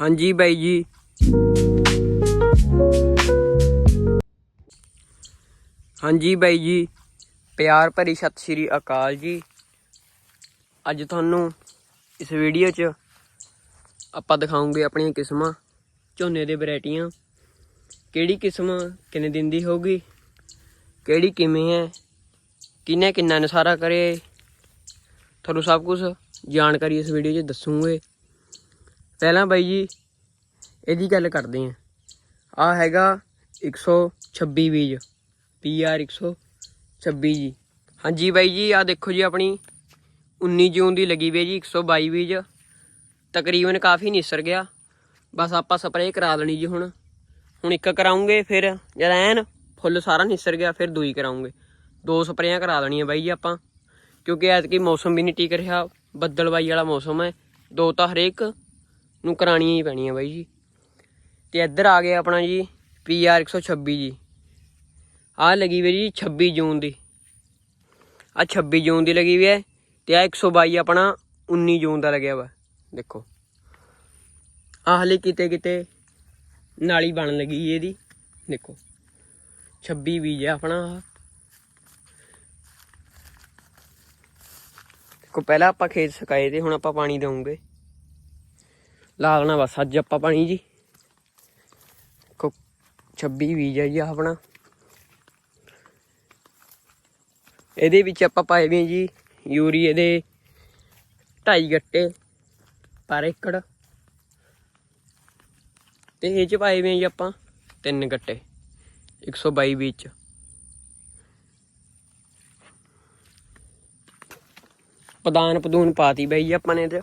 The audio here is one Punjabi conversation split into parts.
ਹਾਂਜੀ ਬਾਈ ਜੀ। ਹਾਂਜੀ ਬਾਈ ਜੀ, ਪਿਆਰ ਭਰੀ ਸਤਿ ਸ਼੍ਰੀ ਅਕਾਲ ਜੀ। ਅੱਜ ਤੁਹਾਨੂੰ ਇਸ ਵੀਡੀਓ 'ਚ ਆਪਾਂ ਦਿਖਾਉਂਗੇ ਆਪਣੀਆਂ ਕਿਸਮਾਂ, ਝੋਨੇ ਦੇ ਵੈਰਾਈਟੀਆਂ। ਕਿਹੜੀ ਕਿਸਮ ਕਿੰਨੇ ਦਿਨ ਦੀ ਹੋਊਗੀ, ਕਿਹੜੀ ਕਿਵੇਂ ਹੈ ਕਿੰਨੇ ਕਿੰਨਾ ਨਸਾਰਾ ਕਰੇ। ਤੁਹਾਨੂੰ ਸਭ ਕੁਝ ਜਾਣਕਾਰੀ ਇਸ ਵੀਡੀਓ 'ਚ ਦੱਸੂਗੇ। ਪਹਿਲਾਂ ਬਾਈ ਜੀ, ਇਹਦੀ ਗੱਲ ਕਰਦੇ ਆਂ ਆ ਹੈਗਾ 126 ਬੀਜ, PR 126 ਜੀ। ਹਾਂਜੀ ਬਾਈ ਜੀ ਆ ਦੇਖੋ ਜੀ ਆਪਣੀ 19 ਜੂਨ ਦੀ ਲੱਗੀ ਵੀ ਹੈ ਜੀ 122 ਬੀਜ। ਤਕਰੀਬਨ ਕਾਫੀ ਨਿਸਰ ਗਿਆ। ਬਸ ਆਪਾਂ ਸਪਰੇਅ ਕਰਾ ਲੈਣੀ ਜੀ ਹੁਣ। ਹੁਣ ਇੱਕ ਕਰਾਉਂਗੇ, ਫਿਰ ਜਦ ਐਨ ਫੁੱਲ ਸਾਰਾ ਨਿਸਰ ਗਿਆ, ਫਿਰ ਦੂਈ ਕਰਾਉਂਗੇ। ਦੋ ਸਪਰੇਆਂ ਕਰਾ ਦੇਣੀਆਂ ਬਾਈ ਜੀ ਆਪਾਂ। ਕਿਉਂਕਿ ਐਤਕੀ ਮੌਸਮ ਵੀ ਨਹੀਂ ਠੀਕ ਰਿਹਾ। ਬੱਦਲਬਾਈ ਵਾਲਾ ਮੌਸਮ ਹੈ। ਦੋ ਤਾਂ ਹਰੇਕ ਨੂੰ ਕਰਾਣੀਆਂ ਹੀ ਪੈਣੀਆਂ ਬਾਈ ਜੀ। ਤੇ ਇੱਧਰ ਆ ਗਿਆ ਆਪਣਾ ਜੀ, PR 126 ਜੀ। ਆਹ ਲੱਗੀ ਵੀ ਜੀ 26 ਜੂਨ ਦੀ। ਆ 26 ਜੂਨ ਦੀ ਲੱਗੀ ਵੀ ਹੈ ਤੇ ਆ 122 ਆਪਣਾ 19 ਜੂਨ ਦਾ ਲੱਗਿਆ ਵਾ। ਦੇਖੋ। ਆਹ ਹਲੇ ਕਿਤੇ ਕਿਤੇ ਨਾਲੀ ਬਣ ਲੱਗੀ ਇਹਦੀ। ਦੇਖੋ। 26 ਬੀਜ ਹੈ ਆਪਣਾ ਆਹ। ਦੇਖੋ, ਪਹਿਲਾਂ ਆਪਾਂ ਖੇਤ ਸੁਕਾਏ ਤੇ ਹੁਣ ਆਪਾਂ ਪਾਣੀ ਦੇਵਾਂਗੇ। ਲਾ ਦੇਣਾ ਬਸ, ਅੱਜ ਆਪਾਂ ਪਾਣੀ ਜੀ। ਦੇਖੋ 26 ਬੀਜ ਹੈ ਜੀ ਆਹ ਆਪਣਾ। ਇਹਦੇ ਵਿੱਚ ਆਪਾਂ ਪਾਏ ਵੀ ਜੀ ਯੂਰੀਏ ਦੇ 2.5 ਗੱਟੇ ਪਰ ਏਕੜ। ਤੇ ਇਹ ਚ ਪਾਏ ਵੀ ਜੀ ਆਪਾਂ ਤਿੰਨ ਗੱਟੇ 122 ਵਿੱਚ ਪਦਾਨ ਪਦੂਨ ਪਾਤੀ ਬਈ ਜੀ ਆਪਾਂ ਨੇ ਤੇ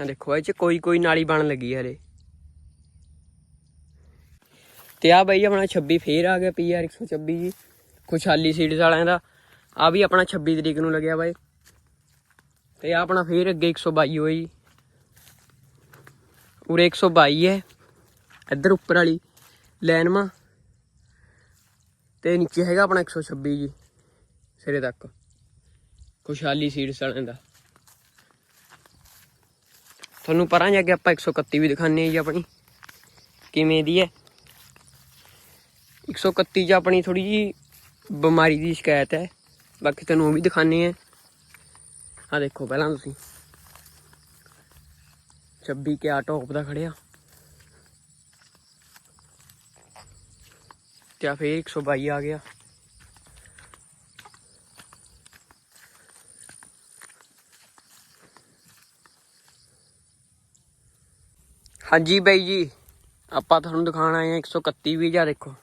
ਆ ਦੇਖੋ, ਇਹ ਚ ਕੋਈ ਕੋਈ ਨਾਲੀ ਬਣ ਲੱਗੀ ਹਲੇ ਤੇ ਆ ਬਈ ਆਪਣਾ 26 ਫੇਰ ਆ ਗਿਆ ਪੀਆਰ 126 ਜੀ। ਖੁਸ਼ਹਾਲੀ ਸੀਡਸ ਵਾਲਿਆਂ ਦਾ। ਆ ਵੀ ਆਪਣਾ 26 ਤਰੀਕ ਨੂੰ ਲੱਗਿਆ ਬਾਈ। ਤੇ ਆ ਆਪਣਾ ਫੇਰ ਅੱਗੇ 122 ਹੋਈ। ਜੀ ਉਰੇ 122 ਹੈ। ਇੱਧਰ ਉੱਪਰ ਵਾਲੀ ਲਾਈਨ ਮਾ। ਤੇ ਨੀਚੇ ਹੈਗਾ ਆਪਣਾ 126 ਜੀ। ਸਿਰੇ ਤੱਕ। ਖੁਸ਼ਹਾਲੀ ਸੀਡਸ ਵਾਲਿਆਂ ਦਾ। ਤੁਹਾਨੂੰ ਪਰਾਂ ਜਾ ਕੇ ਆਪਾਂ 131 ਵੀ ਦਿਖਾਣੇ ਜੀ ਆਪਣੀ। ਕਿਵੇਂ ਦੀ ਹੈ? 131 ਚ ਆਪਣੀ ਥੋੜੀ ਜੀ ਬਿਮਾਰੀ ਦੀ ਸ਼ਿਕਾਇਤ ਹੈ। ਬਾਕੀ ਤੁਹਾਨੂੰ ਉਹ ਵੀ ਦਿਖਾਣੇ ਆ ਆ ਦੇਖੋ ਪਹਿਲਾਂ ਤੁਸੀਂ। 26 ਕਿਆ ਟੌਪ ਦਾ ਖੜਿਆ। ਤੇ ਆ ਫੇਰ 122 ਆ ਗਿਆ। ਹਾਂਜੀ ਬਾਈ ਜੀ। ਆਪਾਂ ਤੁਹਾਨੂੰ ਦਿਖਾਣ ਆਏ ਆ 131 ਵੀ ਜਾਂ ਦੇਖੋ।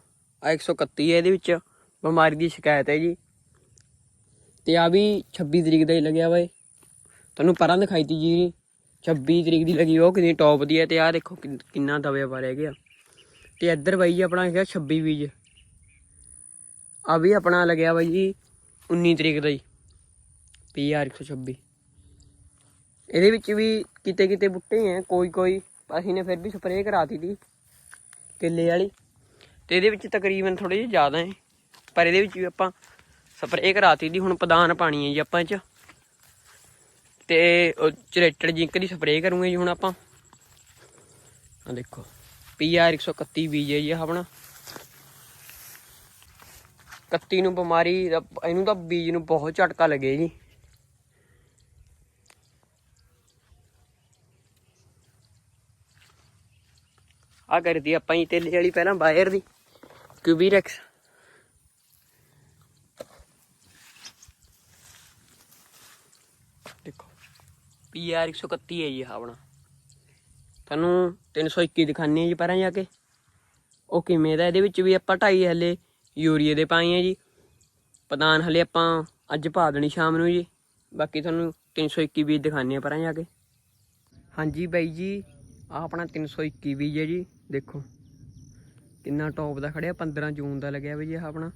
ਆ 131 ਹੈ ਇਹਦੇ ਵਿੱਚ। ਬਿਮਾਰੀ ਦੀ ਸ਼ਿਕਾਇਤ ਹੈ ਜੀ। ਤੇ ਆ ਵੀ 26 ਤਰੀਕ ਦਾ ਹੀ ਲੱਗਿਆ ਵਾ ਤੁਹਾਨੂੰ ਪਰਾਂ ਦਿਖਾਈ ਤੀ ਜੀ। 26 ਤਰੀਕ ਦੀ ਲੱਗੀ ਉਹ, ਕਿੰਨੀ ਟੌਪ ਦੀ ਹੈ। ਤੇ ਆ ਦੇਖੋ ਕਿੰਨ- ਕਿੰਨਾ ਦਬਿਆ ਪਾ ਰਹਿ ਗਿਆ ਤੇ ਇੱਧਰ ਬਾਈ ਜੀ ਆਪਣਾ ਹੈਗਾ 26 ਬੀਜ। ਆ ਵੀ ਆਪਣਾ ਲੱਗਿਆ ਬਾਈ ਜੀ 19 ਤਰੀਕ ਦਾ ਜੀ PR 126 ਇਹਦੇ ਵਿੱਚ ਵੀ ਕਿਤੇ ਕਿਤੇ ਬੁੱਟੇ ਹੈ ਕੋਈ ਕੋਈ ਅਸੀਂ ਨੇ ਫਿਰ ਵੀ ਸਪਰੇਅ ਕਰਾਤੀ ਦੀ ਕਿੱਲੇ ਵਾਲੀ। ਤੇ ਇਹਦੇ ਵਿੱਚ ਤਕਰੀਬਨ ਥੋੜੇ ਜਿਹਾ ਜ਼ਿਆਦਾ ਹੈ। ਪਰ ਇਹਦੇ ਵਿੱਚ ਵੀ ਆਪਾਂ ਸਪਰੇਅ ਕਰਾਤੀ ਦੀ, ਹੁਣ ਪਦਾਨ ਪਾਣੀ ਹੈ ਜੀ ਆਪਾਂ ਇਹ ਚ। ਤੇ ਚਰੇਟਡ ਜਿੰਕ ਦੀ ਸਪਰੇਅ ਕਰੂਗੇ ਜੀ ਹੁਣ ਆਪਾਂ। ਆ ਦੇਖੋ PR 131 ਬੀਜ ਹੈ ਜੀ ਆਹ ਆਪਣਾ। 31 ਨੂੰ ਬਿਮਾਰੀ ਦਾ- ਇਹਨੂੰ ਤਾਂ ਬੀਜ ਨੂੰ ਬਹੁਤ ਝਟਕਾ ਲੱਗੇ ਜੀ। ਆ ਕਰਦੀ ਆਪਾਂ ਹੀ ਤੇਲੇ ਵਾਲੀ ਪਹਿਲਾਂ ਬਾਇਰ ਦੀ ਕਿਊਬੀਰੈਕਸ ਦੇਖੋ ਪੀਆਰ 131 ਹੈ ਜੀ ਆਹ ਆਪਣਾ। ਤੁਹਾਨੂੰ 321 ਦਿਖਾਣੀ ਹੈ ਜੀ ਪਰਾਂ ਜਾ ਕੇ। ਉਹ ਕਿਵੇਂ ਦਾ, ਇਹਦੇ ਵਿੱਚ ਵੀ ਆਪਾਂ ਢਾਈ ਹਲੇ ਯੂਰੀਏ ਦੇ ਪਾਏ ਆ ਜੀ। ਪ੍ਰਧਾਨ ਹਲੇ ਆਪਾਂ ਅੱਜ ਪਾ ਦੇਣੀ ਸ਼ਾਮ ਨੂੰ ਜੀ। ਬਾਕੀ ਤੁਹਾਨੂੰ 321 ਬੀਜ ਦਿਖਾਣੇ ਆ ਪਰਾਂ ਜਾ ਕੇ। ਹਾਂਜੀ ਬਾਈ ਜੀ ਆ ਆਪਣਾ 321 ਬੀਜ ਹੈ ਜੀ। ਦੇਖੋ। ਕਿੰਨਾ ਟੌਪ ਦਾ ਖੜਿਆ 15 ਜੂਨ ਦਾ ਲੱਗਿਆ ਵੀ ਜੀ ਆਹ ਆਪਣਾ।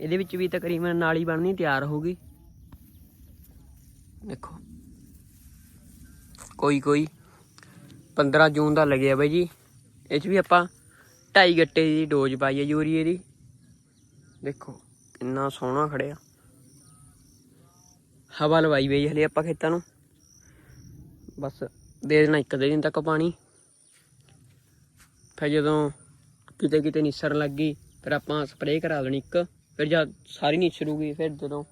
ਇਹਦੇ ਵਿੱਚ ਵੀ ਤਕਰੀਬਨ ਨਾਲੀ ਬਣਨੀ ਤਿਆਰ ਹੋ ਗਈ। ਦੇਖੋ। ਕੋਈ ਕੋਈ 15 ਜੂਨ ਦਾ ਲੱਗਿਆ ਬਾਈ ਜੀ। ਇਹ ਚ ਵੀ ਆਪਾਂ ਢਾਈ ਗੱਟੇ ਦੀ ਡੋਜ਼ ਪਾਈ ਹੈ ਯੂਰੀਏ ਦੀ। ਦੇਖੋ, ਕਿੰਨਾ ਸੋਹਣਾ ਖੜਿਆ। ਹਵਾ ਲਵਾਈ ਬਈ ਹਲੇ ਆਪਾਂ ਖੇਤਾਂ ਨੂੰ। ਬਸ, ਦੇ ਦੇਣਾ ਇੱਕ ਦੇ ਦਿਨ ਤੱਕ ਪਾਣੀ। ਫਿਰ ਜਦੋਂ ਕਿਤੇ ਕਿਤੇ ਨਿਸਰਨ ਲੱਗੀ ਫਿਰ ਆਪਾਂ ਸਪਰੇਅ ਕਰਾ ਦੇਣੀ ਇੱਕ, ਫਿਰ ਜਦ ਸਾਰੀ ਨਿਸਰੂਗੀ ਫਿਰ ਜਦੋਂ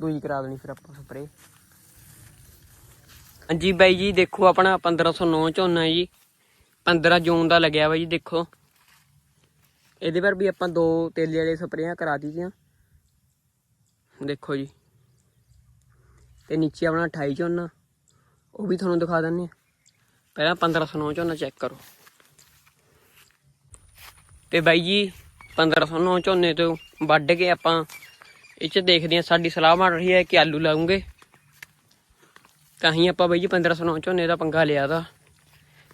ਦੂਜੀ ਕਰਾ ਦੇਣੀ ਫਿਰ ਆਪਾਂ ਸਪਰੇਅ ਹਾਂਜੀ ਬਾਈ ਜੀ, ਦੇਖੋ ਆਪਣਾ 1509 ਝੋਨਾ ਜੀ। 15 ਜੂਨ ਦਾ ਲੱਗਿਆ ਬਾਈ ਜੀ, ਦੇਖੋ। ਇਹਦੇ ਪਰ ਵੀ ਆਪਾਂ ਦੋ ਤੇਲੇ ਵਾਲੇ ਸਪਰੇਆਂ ਕਰਾ ਦਿੱਤੀਆਂ। ਦੇਖੋ ਜੀ। ਤੇ ਨੀਚੇ ਆਪਣਾ 28 ਝੋਨਾ। ਉਹ ਵੀ ਤੁਹਾਨੂੰ ਦਿਖਾ ਦਿੰਨੇ ਆ ਪਹਿਲਾਂ 1509 ਝੋਨਾ ਚੈੱਕ ਕਰੋ। ਤੇ ਬਾਈ ਜੀ 1509 ਝੋਨੇ ਤੋਂ ਵੱਢ ਕੇ ਆਪਾਂ ਇਹ ਚ ਦੇਖਦੇ ਆ ਸਾਡੀ ਸਲਾਹ ਬਣ ਰਹੀ ਹੈ ਕਿ ਆਲੂ ਲਾਉਂਗੇ। ਤਾਂ ਹੀ ਆਪਾਂ ਬਾਈ ਜੀ 1509 ਝੋਨੇ ਦਾ ਪੰਗਾ ਲਿਆ ਦਾ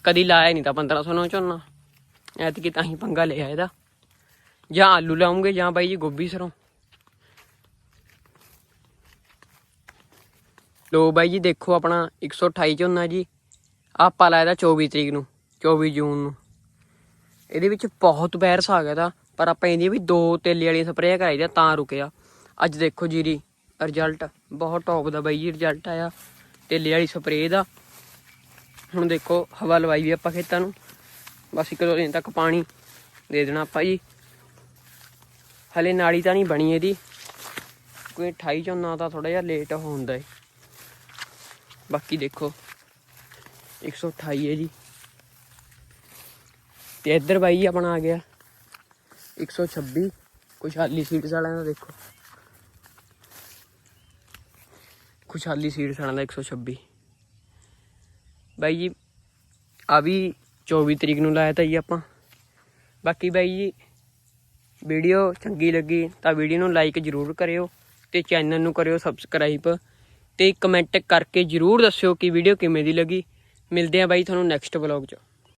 ਕਦੀ ਲਾਇਆ ਨਹੀਂ ਤਾਂ 1509 ਝੋਨਾ। ਐਤਕੀ ਤਾਂ ਹੀ ਪੰਗਾ ਲਿਆ ਇਹਦਾ। ਜਾਂ ਆਲੂ ਲਾਉਂਗੇ, ਜਾਂ ਬਾਈ ਜੀ, ਗੋਭੀ ਸਰੋਂ। ਲੋ ਬਾਈ ਜੀ, ਦੇਖੋ ਆਪਣਾ 128 ਝੋਨਾ ਜੀ। ਆਪਾਂ ਲਾਇਆ ਦਾ 24 ਤਰੀਕ ਨੂੰ 24 ਜੂਨ ਨੂੰ। ਇਹਦੇ ਵਿੱਚ ਬਹੁਤ ਵਾਇਰਸ ਆ ਗਿਆ ਦਾ ਪਰ ਆਪਾਂ ਇਹਦੀ ਵੀ ਦੋ ਤੇਲੇ ਵਾਲੀ ਸਪਰੇਅ ਕਰਾਈ ਦਾ ਤਾਂ ਰੁਕਿਆ। ਅੱਜ ਦੇਖੋ ਜੀਰੀ ਰਿਜ਼ਲਟ ਬਹੁਤ ਟੌਪ ਦਾ ਬਾਈ ਜੀ ਰਿਜ਼ਲਟ ਆਇਆ, ਤੇਲੇ ਵਾਲੀ ਸਪਰੇਅ ਦਾ। ਹੁਣ ਦੇਖੋ, ਹਵਾ ਲਵਾਈ ਵੀ ਆਪਾਂ ਖੇਤਾਂ ਨੂੰ। ਬਸ ਇੱਕ ਦੋ ਦਿਨ ਤੱਕ ਪਾਣੀ ਦੇ ਦੇਣਾ ਆਪਾਂ ਜੀ। ਹਲੇ ਨਾਲੀ ਤਾਂ ਨਹੀਂ ਬਣੀ ਇਹਦੀ। ਕੋਈ 28 ਝੋਨਾ ਤਾਂ ਥੋੜਾ ਜਿਹਾ ਲੇਟ ਹੁੰਦਾ ਏ। ਬਾਕੀ ਦੇਖੋ 128 ਹੈ ਜੀ। ਤੇ ਇੱਧਰ ਬਾਈ ਜੀ ਆਪਣਾ ਆ ਗਿਆ। 126 ਖੁਸ਼ਹਾਲੀ ਸੀਡਸ ਵਾਲਿਆਂ ਦਾ ਦੇਖੋ। ਖੁਸ਼ਹਾਲੀ ਸੀਡਸ ਵਾਲਿਆਂ ਦਾ 126 ਬਾਈ ਜੀ, ਆ ਵੀ 24 ਤਰੀਕ ਨੂੰ ਲਾਇਆ ਤਾਂ ਜੀ ਆਪਾਂ। ਬਾਕੀ ਬਾਈ ਜੀ, ਵੀਡੀਓ ਚੰਗੀ ਲੱਗੀ ਤਾਂ ਵੀਡੀਓ ਨੂੰ ਲਾਈਕ ਜ਼ਰੂਰ ਕਰਿਓ ਤੇ ਚੈਨਲ ਨੂੰ ਕਰਿਓ ਸਬਸਕ੍ਰਾਈਬ ਤੇ ਕਮੈਂਟ ਕਰਕੇ ਜ਼ਰੂਰ ਦੱਸਿਓ ਕਿ ਵੀਡੀਓ ਕਿਵੇਂ ਦੀ ਲੱਗੀ। ਮਿਲਦੇ ਆ ਬਾਈ ਤੁਹਾਨੂੰ ਨੈਕਸਟ ਵਲੌਗ 'ਚ।